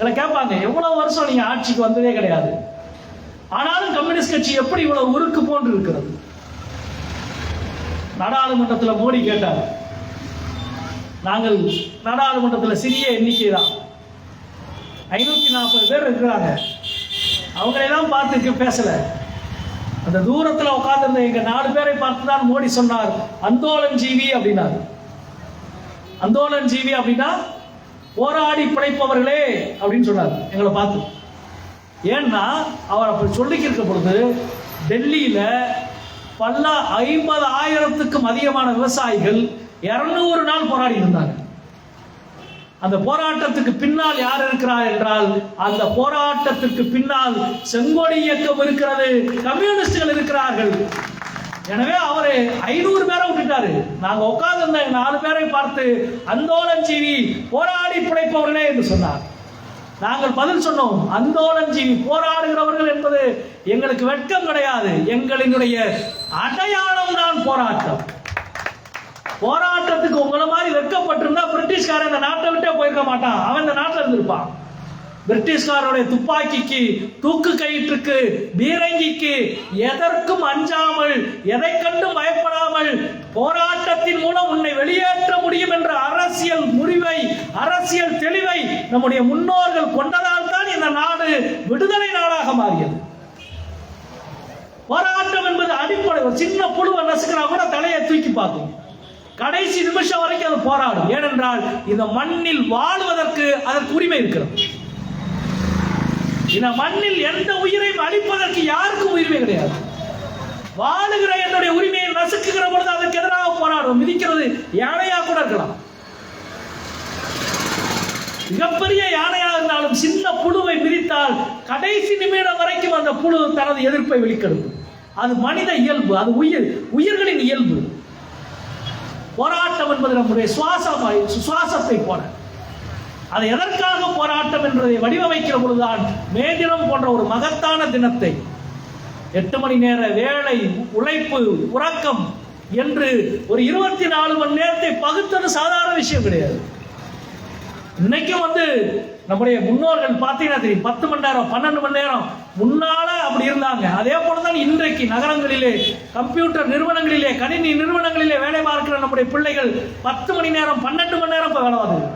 இதில் கேட்பாங்க எவ்வளவு வருஷம் நீங்க ஆட்சிக்கு வந்ததே கிடையாது. ஆனாலும் கம்யூனிஸ்ட் கட்சி எப்படி இவ்வளவு உருக்கு போன்று இருக்கிறது? நாடாளுமன்றத்தில் மோடி கேட்டார். நாங்கள் நாடாளுமன்றத்தில் சிறிய எண்ணிக்கை தான் ஐநூத்தி நாற்பது பேர் இருக்கிறாங்க. அவங்களையெல்லாம் பார்த்து பேசல. அந்த தூரத்தில் உட்காந்துருந்த எங்க நாலு பேரை பார்த்து தான் மோடி சொன்னார். அந்தோலன் ஜீவி அப்படின்னாரு. அந்தோலன் ஜீவி அப்படின்னா போராடி பிழைப்பவர்களே அப்படின்னு சொன்னார். எங்களை பார்த்து. ஏன்னா அவர் அப்படி சொல்லிக்கிருக்க பொழுது டெல்லியில பல ஐம்பது ஆயிரத்துக்கும் அதிகமான விவசாயிகள் இருநூறு நாள் போராடி இருந்தாங்க. அந்த போராட்டத்துக்கு பின்னால் யார் இருக்கிறார் என்றால் அந்த போராட்டத்துக்கு பின்னால் செங்கோடி இயக்கம் இருக்கிறது கம்யூனிஸ்டுகள் இருக்கிறார்கள். எனவே அவர் ஐநூறு பேரை பேசினாரு நாங்க உட்கார்ந்து நாலு பேரை பார்த்து அந்தோலன் ஜீவி போராடி பிழைப்பவர்களே என்று சொன்னார். நாங்கள் பதில் சொன்னோம் அந்தோலன் ஜீவி போராடுகிறவர்கள் என்பது எங்களுக்கு வெட்கம் கிடையாது. எங்களினுடைய அடையாளம் தான் போராட்டம். போராட்டத்துக்கு உங்களை மாதிரி வெட்கப்பட்டிருந்தா பிரிட்டிஷ்காரன் இந்த நாட்டை விட்டே போயிருக்க மாட்டான். அவன் இந்த நாட்டில் இருந்திருப்பான். பிரிட்டிஷ்காரருடைய துப்பாக்கிக்கு தூக்கு கயிற்றுக்கு பீரங்கிக்கு எதற்கும் அஞ்சாமல் எதை கண்டும் பயப்படாமல் நம்முடைய முன்னோர்கள் கொண்டதால் தான் இந்த நாடு விடுதலை நாடாக மாறியது. போராட்டம் என்பது அடிப்படை. ஒரு சின்ன புழுவை நசுக்கிறா கூட தலையை தூக்கி பார்க்கும். கடைசி நிமிஷம் வரைக்கும் அது போராடும். ஏனென்றால் இந்த மண்ணில் வாழ்வதற்கு அதற்கு உரிமை இருக்கிறது. இந்த மண்ணில் எந்த உயிரையும் அழிப்பதற்கு யாருக்கும் உரிமை கிடையாது. வாழுகிற என்னுடைய உரிமையை நசுக்குகிற பொழுது அதற்கு எதிராக போராடும். மிதிக்கிறது யானையா கூட இருக்கலாம் மிகப்பெரிய யானையாக இருந்தாலும் சின்ன புழுவை பிரித்தால் கடைசி நிமிடம் வரைக்கும் அந்த புழு தனது எதிர்ப்பை வெளிக்கெடுக்கும். அது மனித இயல்பு அது உயிர் உயிர்களின் இயல்பு. போராட்டம் என்பது நம்முடைய சுவாசமாய் சுவாசத்தை போல. அது எதற்காக போராட்டம் என்பதை வடிவமைக்கிற பொழுதுதான் மே தினம் போன்ற ஒரு மகத்தான தினத்தை எட்டு மணி நேர வேலை உழைப்பு உறக்கம் என்று ஒரு இருபத்தி நாலு மணி நேரத்தை பகுத்தது சாதாரண விஷயம் கிடையாது. இன்னைக்கும் வந்து நம்முடைய முன்னோர்கள் பார்த்தீங்கன்னா தெரியும் பத்து மணி நேரம் பன்னெண்டு மணி நேரம் முன்னால அப்படி இருந்தாங்க. அதே போலதான் இன்றைக்கு நகரங்களிலே கம்ப்யூட்டர் நிறுவனங்களிலே கணினி நிறுவனங்களிலே வேலை பார்க்கிற நம்முடைய பிள்ளைகள் பத்து மணி நேரம் பன்னெண்டு மணி நேரம் இப்போ வேலை பார்க்குது.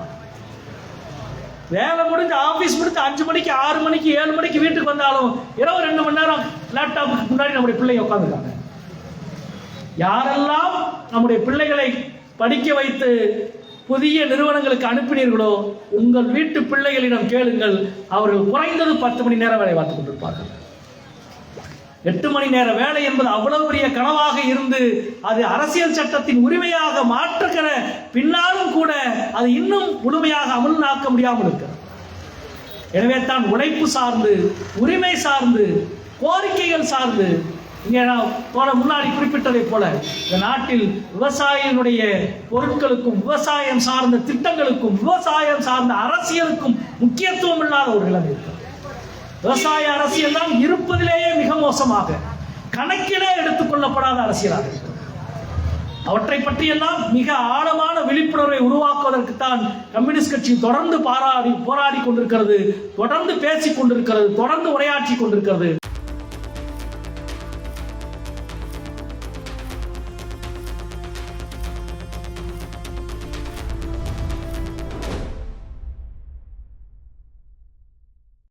வேலை முடிஞ்சு ஆஃபீஸ் முடிஞ்சு அஞ்சு மணிக்கு ஆறு மணிக்கு ஏழு மணிக்கு வீட்டுக்கு வந்தாலும் இரவு ரெண்டு மணி நேரம் லேப்டாப்புக்கு முன்னாடி நம்முடைய பிள்ளைங்க உட்காந்துருக்காங்க யாரெல்லாம் நம்முடைய பிள்ளைகளை படிக்க வைத்து புதிய நிறுவனங்களுக்கு அனுப்பினீர்களோ உங்கள் வீட்டு பிள்ளைகளிடம் கேளுங்கள். அவர்கள் குறைந்தது பத்து மணி நேரம் வேலை பார்த்துக் கொண்டிருப்பார்கள். எட்டு மணி நேர வேலை என்பது அவ்வளவு பெரிய கனவாக இருந்து அது அரசியல் சட்டத்தின் உரிமையாக மாற்றுகிற பின்னாலும் கூட அது இன்னும் முழுமையாக அமல்நாக்க முடியாமல் இருக்கிறது. எனவே தான் உழைப்பு சார்ந்து உரிமை சார்ந்து கோரிக்கைகள் சார்ந்து இங்கே நான் போன முன்னாடி குறிப்பிட்டதை போல இந்த நாட்டில் விவசாயிகளுடைய பொருட்களுக்கும் விவசாயம் சார்ந்த திட்டங்களுக்கும் விவசாயம் சார்ந்த அரசியலுக்கும் முக்கியத்துவம் இல்லாத ஒரு நிலைமை இருக்கிறது. விவசாய அரசியல் தான் இருப்பதிலேயே மிக மோசமாக கணக்கிலே எடுத்துக்கொள்ளப்படாத அரசியலாக இருக்கிறது. அவற்றை பற்றியெல்லாம் மிக ஆழமான விழிப்புணர்வை உருவாக்குவதற்கு தான் கம்யூனிஸ்ட் கட்சி தொடர்ந்து பாராடி போராடி கொண்டிருக்கிறது தொடர்ந்து பேசிக் கொண்டிருக்கிறது தொடர்ந்து உரையாற்றி கொண்டிருக்கிறது.